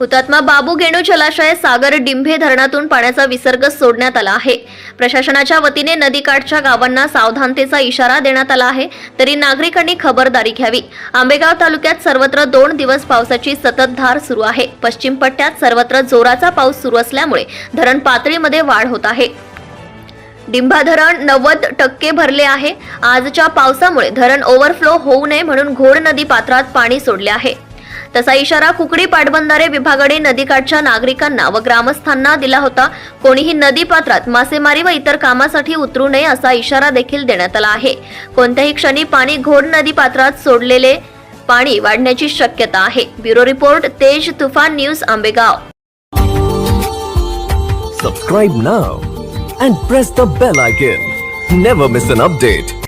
हुतात्मा बाबू गेणू जलाशय सागर डिंभे धरणातून पाण्याचा विसर्ग सोडण्यात आला आहे. प्रशासनाच्या वतीने नदीकाठच्या गावांना सावधानतेचा इशारा देण्यात आला आहे. तरी नागरिकांनी खबरदारी घ्यावी. आंबेगाव तालुक्यात सर्वत्र दोन दिवस पावसाची सततधार सुरू आहे. पश्चिम पट्ट्यात सर्वत्र जोराचा पाऊस सुरू असल्यामुळे धरण पातळीमध्ये वाढ होत आहे. डिंभा धरण नव्वद टक्के भरले आहे. आजच्या पावसामुळे धरण ओव्हरफ्लो होऊ नये म्हणून घोड नदी पात्रात पाणी सोडले आहे. तसा इशारा कुकडी पाटबंधारे विभागाने नदीकाठच्या नागरिकांना व ग्रामस्थांना दिला होता. कोणीही नदी पात्रात मासेमारी व इतर कामासाठी उतरू नये असा इशारा देखील देण्यात आला आहे. कोणत्याही क्षणी पाणी घोड नदी पात्रात सोडलेले पाणी वाढण्याची शक्यता आहे. Bureau report Tej Toofan news Ambegaon. Subscribe now and press the bell icon never miss an update